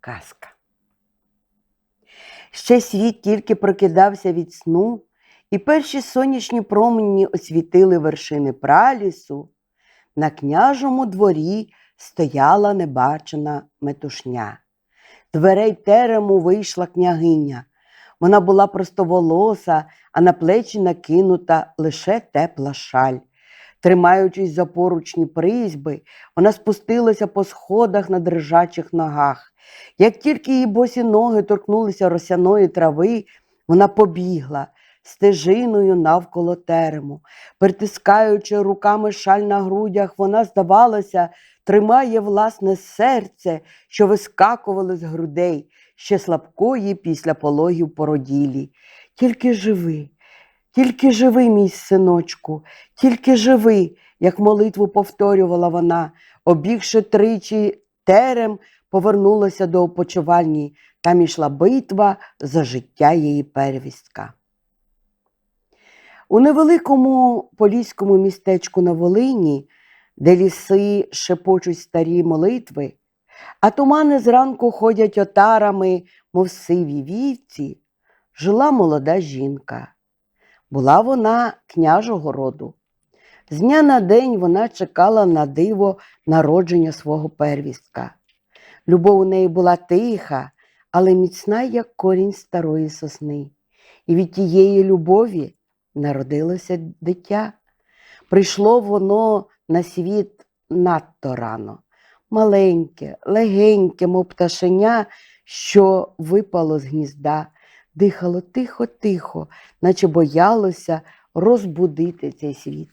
Казка. Ще світ тільки прокидався від сну, і перші сонячні промені освітили вершини пралісу. На княжому дворі стояла небачена метушня. Дверей терему вийшла княгиня. Вона була простоволоса, а на плечі накинута лише тепла шаль. Тримаючись за поручні призьби, вона спустилася по сходах на дрижачих ногах. Як тільки її босі ноги торкнулися росяної трави, вона побігла стежиною навколо терему. Притискаючи руками шаль на грудях, вона, здавалося, тримає власне серце, що вискакувало з грудей, ще слабкої після пологів породілі. Тільки живи, тільки живи, мій синочку, тільки живи, як молитву повторювала вона, обігши тричі терем, повернулася до опочивальні. Там ішла битва за життя її первістка. У невеликому поліському містечку на Волині, де ліси шепочуть старі молитви, а тумани зранку ходять отарами, мов сиві вівці, жила молода жінка. Була вона княжого роду. З дня на день вона чекала на диво народження свого первістка. Любов у неї була тиха, але міцна, як корінь старої сосни. І від тієї любові народилося дитя. Прийшло воно на світ надто рано. Маленьке, легеньке, мов пташеня, що випало з гнізда, дихало тихо-тихо, наче боялося розбудити цей світ.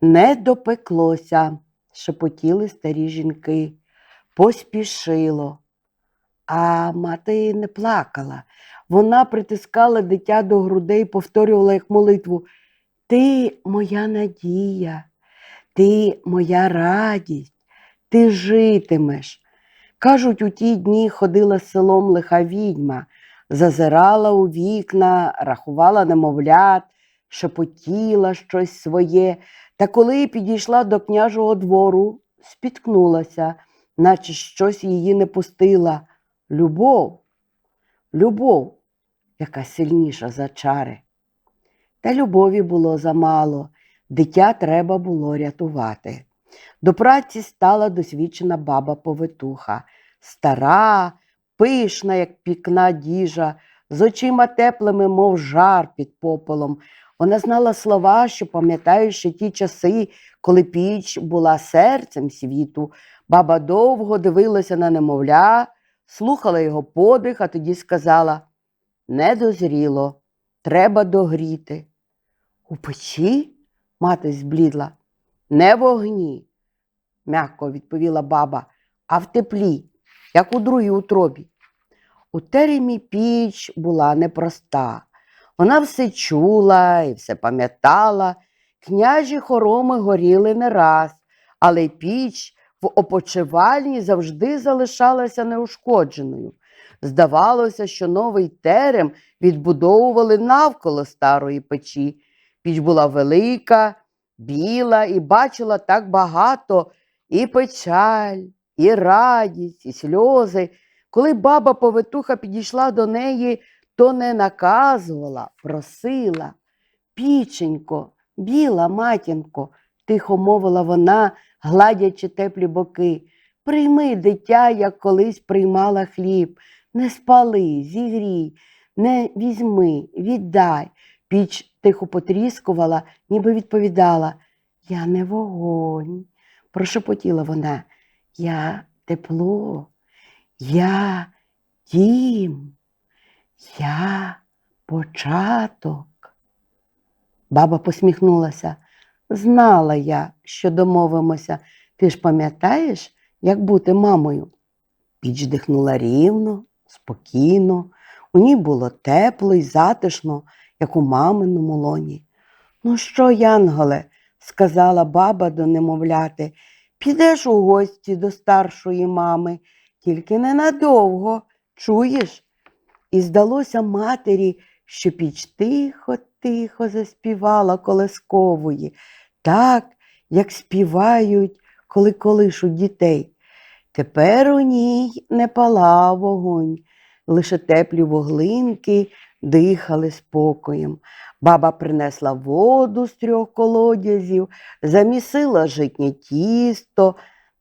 Не допеклося, шепотіли старі жінки, поспішило. А мати не плакала. Вона притискала дитя до грудей повторювала як молитву Ти моя надія, ти моя радість, ти житимеш. Кажуть, у ті дні ходила селом лиха відьма, зазирала у вікна, рахувала немовлят, шепотіла щось своє, та коли підійшла до княжого двору, спіткнулася, наче щось її не пустила. Любов, любов, яка сильніша за чари. Та любові було замало, дитя треба було рятувати. До праці стала досвідчена баба повитуха, стара, пишна, як пікна діжа, з очима теплими, мов жар під попелом. Вона знала слова, що пам'ятають ще ті часи, коли піч була серцем світу. Баба довго дивилася на немовля, слухала його подих, а тоді сказала не дозріло, треба догріти. У печі? мати зблідла. Не в огні, м'яко відповіла баба, а в теплі, як у другій утробі. У теремі піч була непроста. Вона все чула і все пам'ятала. Княжі хороми горіли не раз, але піч в опочивальні завжди залишалася неушкодженою. Здавалося, що новий терем відбудовували навколо старої печі. Піч була велика, біла і бачила так багато і печаль, і радість, і сльози. Коли баба повитуха підійшла до неї, то не наказувала, просила. Піченько, біла матінко, тихо мовила вона, гладячи теплі боки. Прийми дитя, як колись приймала хліб, не спали, зігрій, не візьми, віддай. Піч тихо потріскувала, ніби відповідала Я не вогонь. Прошепотіла вона. Я тепло, я дім, я початок. Баба посміхнулася. Знала я, що домовимося. Ти ж пам'ятаєш, як бути мамою. Піч дихнула рівно, спокійно, у ній було тепло і затишно, як у маминому лоні. Ну що, Янголе, сказала баба до немовляти, підеш у гості до старшої мами, тільки ненадовго, чуєш? І здалося матері, що піч тихо-тихо заспівала колескової, так, як співають, коли колишуть дітей. Тепер у ній не палав вогонь, лише теплі вуглинки дихали спокоєм. Баба принесла воду з трьох колодязів, замісила житнє тісто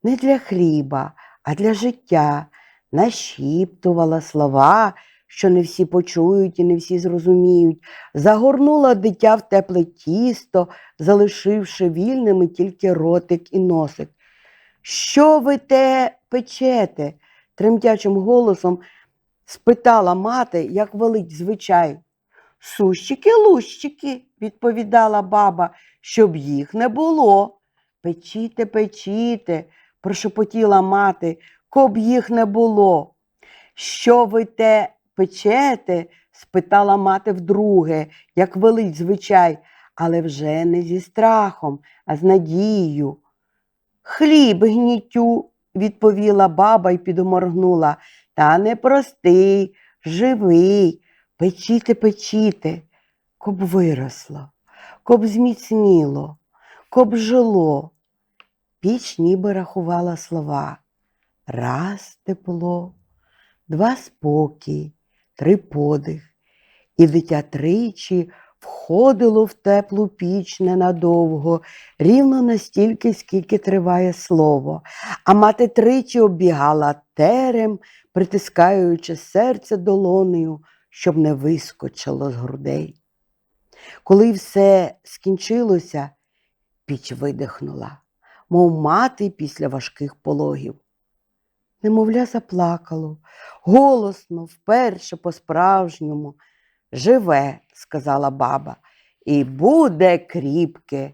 не для хліба, а для життя, нашіптувала слова, що не всі почують і не всі зрозуміють, загорнула дитя в тепле тісто, залишивши вільними тільки ротик і носик. Що ви те печете? тремтячим голосом спитала мати, як велить звичай. Сущики лущики, відповідала баба, щоб їх не було. Печіте, печіте, прошепотіла мати, коб їх не було. Що ви те печете? спитала мати вдруге, як велить звичай, але вже не зі страхом, а з надією. Хліб гнітю, відповіла баба і підморгнула. Та не простий, живий. Печіте, печіте, коб виросло, коб зміцніло, коб жило. Піч ніби рахувала слова. Раз тепло, два спокій, три подих. І дитя тричі входило в теплу піч ненадовго, рівно настільки, скільки триває слово, а мати тричі оббігала терем, притискаючи серце долонею, щоб не вискочило з грудей. Коли все скінчилося, піч видихнула, мов мати після важких пологів. Немовля заплакало, голосно, вперше по-справжньому. Живе, сказала баба, і буде кріпке.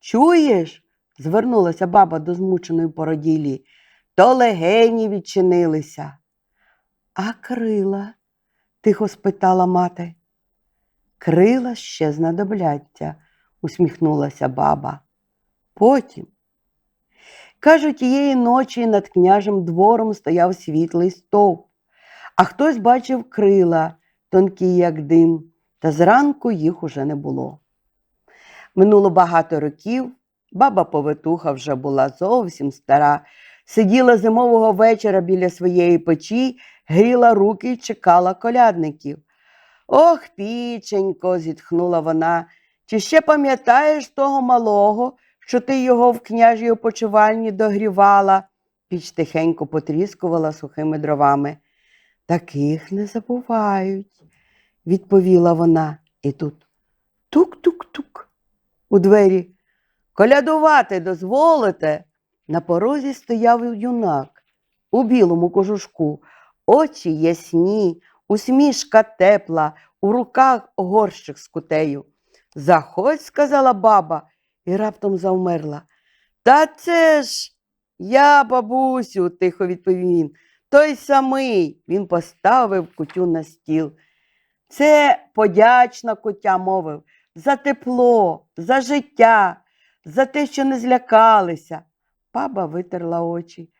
Чуєш? звернулася баба до змученої породілі, то легені відчинилися. А крила? тихо спитала мати. Крила ще знадобляться, усміхнулася баба. Потім. Кажуть, тієї ночі над княжим двором стояв світлий стовп, а хтось бачив крила, тонкі, як дим, та зранку їх уже не було. Минуло багато років, баба повитуха вже була зовсім стара, сиділа зимового вечора біля своєї печі, гріла руки й чекала колядників. Ох, піченько, зітхнула вона, чи ще пам'ятаєш того малого, що ти його в княжій опочивальні догрівала? Піч тихенько потріскувала сухими дровами. Таких не забувають, відповіла вона. І тут тук-тук-тук у двері. Колядувати дозволите. На порозі стояв юнак у білому кожушку, очі ясні, усмішка тепла, у руках горщик з кутею. Заходь, сказала баба, і раптом завмерла. Та це ж я, бабусю, тихо відповів він. Той самий він поставив кутю на стіл. Це подячна кутя мовив за тепло, за життя, за те, що не злякалися. Баба витерла очі.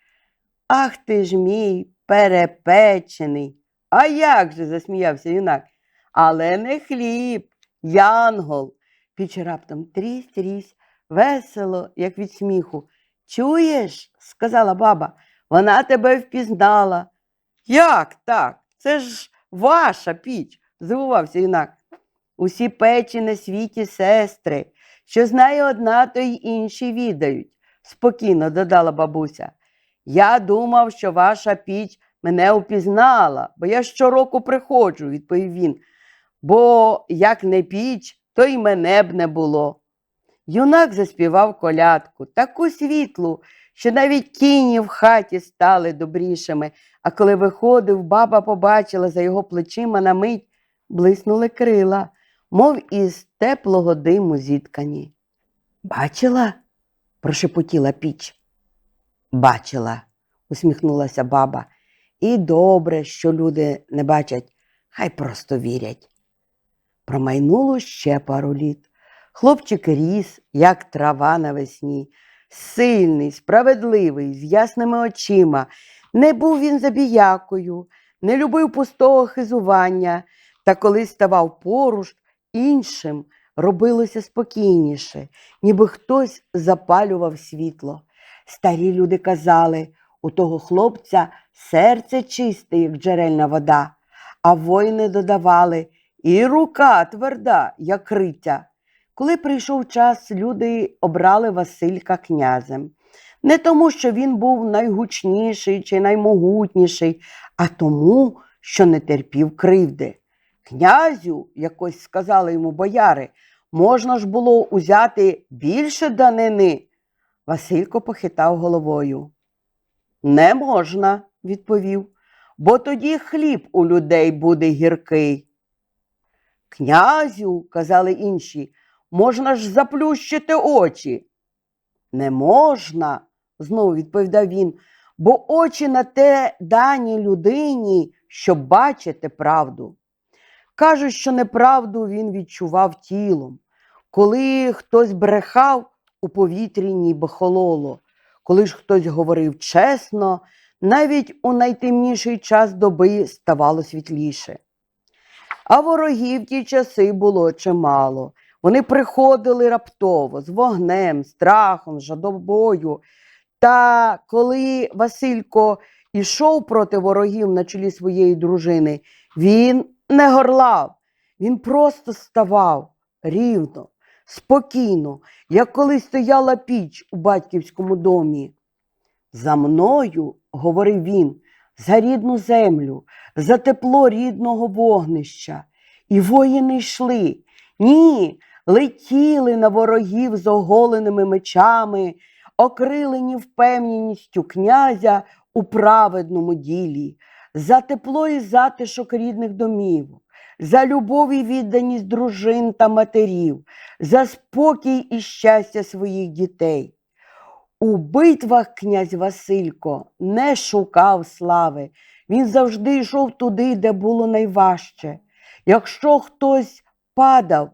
Ах ти ж мій перепечений. А як же? засміявся юнак. Але не хліб, янгол. Піч раптом трісь трісь, весело, як від сміху. Чуєш? сказала баба, вона тебе впізнала. Як так? Це ж ваша піч, здивувався юнак. Усі печі на світі сестри, що знає одна, то й інші відають, спокійно додала бабуся. Я думав, що ваша піч мене упізнала, бо я щороку приходжу, відповів він. Бо як не піч, то й мене б не було. Юнак заспівав колядку, таку світлу, що навіть кіні в хаті стали добрішими, а коли виходив, баба побачила за його плечима на мить блиснули крила, мов із теплого диму зіткані. Бачила? прошепотіла піч. Бачила, усміхнулася баба. І добре, що люди не бачать, хай просто вірять. Промайнуло ще пару літ. Хлопчик ріс, як трава навесні, сильний, справедливий, з ясними очима. Не був він забіякою, не любив пустого хизування, та коли ставав поруч, іншим робилося спокійніше, ніби хтось запалював світло. Старі люди казали, у того хлопця серце чисте, як джерельна вода, а воїни додавали і рука тверда, як риття. Коли прийшов час, люди обрали Василька князем. Не тому, що він був найгучніший чи наймогутніший, а тому, що не терпів кривди. Князю, якось сказали йому бояри, можна ж було узяти більше данини. Василько похитав головою. Не можна, відповів, бо тоді хліб у людей буде гіркий. Князю, казали інші, можна ж заплющити очі. Не можна, знову відповідав він, бо очі на те дані людині, щоб бачити правду. Кажуть, що неправду він відчував тілом. Коли хтось брехав, у повітрі ніби хололо. Коли ж хтось говорив чесно, навіть у найтемніший час доби ставало світліше. А ворогів ті часи було чимало. Вони приходили раптово з вогнем, страхом, жадобою. Та коли Василько ішов проти ворогів на чолі своєї дружини, він не горлав, він просто ставав рівно, спокійно, як коли стояла піч у батьківському домі. За мною, говорив він, за рідну землю, за тепло рідного вогнища. І воїни йшли. Ні, летіли на ворогів з оголеними мечами, окрилені впевненістю князя у праведному ділі, за тепло і затишок рідних домів, за любов і відданість дружин та матерів, за спокій і щастя своїх дітей. У битвах князь Василько не шукав слави, він завжди йшов туди, де було найважче. Якщо хтось падав,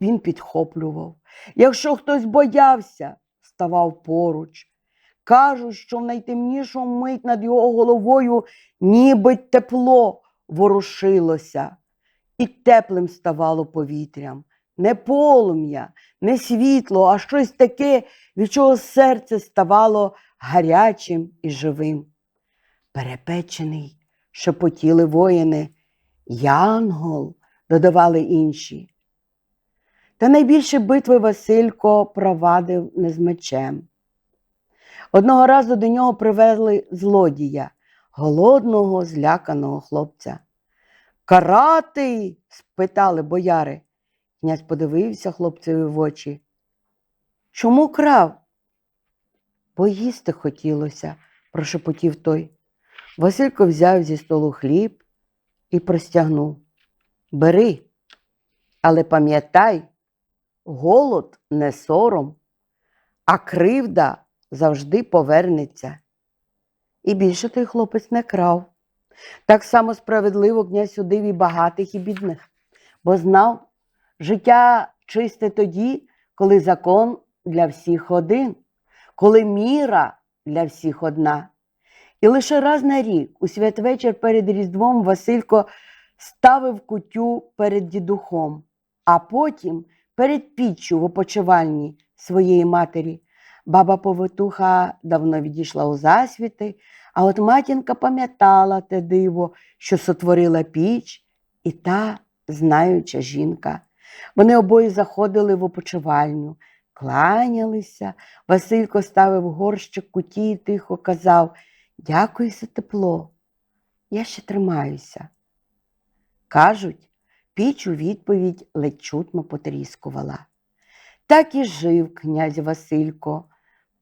він підхоплював. Якщо хтось боявся, ставав поруч. Кажуть, що в найтемнішу мить над його головою ніби тепло ворушилося, і теплим ставало повітрям. Не полум'я, не світло, а щось таке, від чого серце ставало гарячим і живим. Перепечений, шепотіли воїни. Янгол, додавали інші. Та найбільше битви Василько провадив не з мечем. Одного разу до нього привезли злодія, голодного, зляканого хлопця. Карати? спитали бояри. Князь подивився хлопцеві в очі. Чому крав? Поїсти хотілося, прошепотів той. Василько взяв зі столу хліб і простягнув. Бери, але пам'ятай, голод не сором, а кривда завжди повернеться. І більше той хлопець не крав. Так само справедливо князь судив і багатих, і бідних, бо знав, життя чисте тоді, коли закон для всіх один, коли міра для всіх одна. І лише раз на рік, у святвечір перед Різдвом, Василько ставив кутю перед дідухом, а потім перед піччю в опочивальні своєї матері. Баба повитуха давно відійшла у засвіти, а от матінка пам'ятала те диво, що сотворила піч, і та знаюча жінка. Вони обоє заходили в опочивальню, кланялися. Василько ставив горщик куті і тихо казав Дякую за тепло. Я ще тримаюся. Кажуть, піч у відповідь ледь чутно потріскувала. Так і жив князь Василько,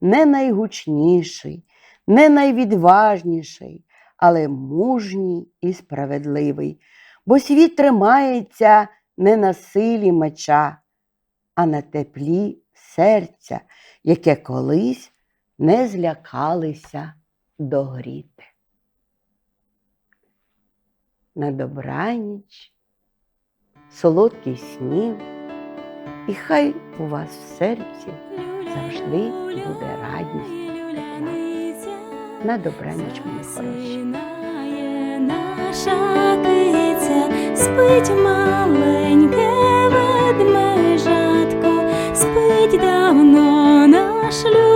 не найгучніший, не найвідважніший, але мужній і справедливий, бо світ тримається не на силі меча, а на теплі серця, яке колись не злякалися догріте. На добраніч, солодкий снів, і хай у вас в серці завжди буде радість тепла. На добраніч, мої хороші. Наша киця, спить маленьке ведмежатко, спить давно наш любий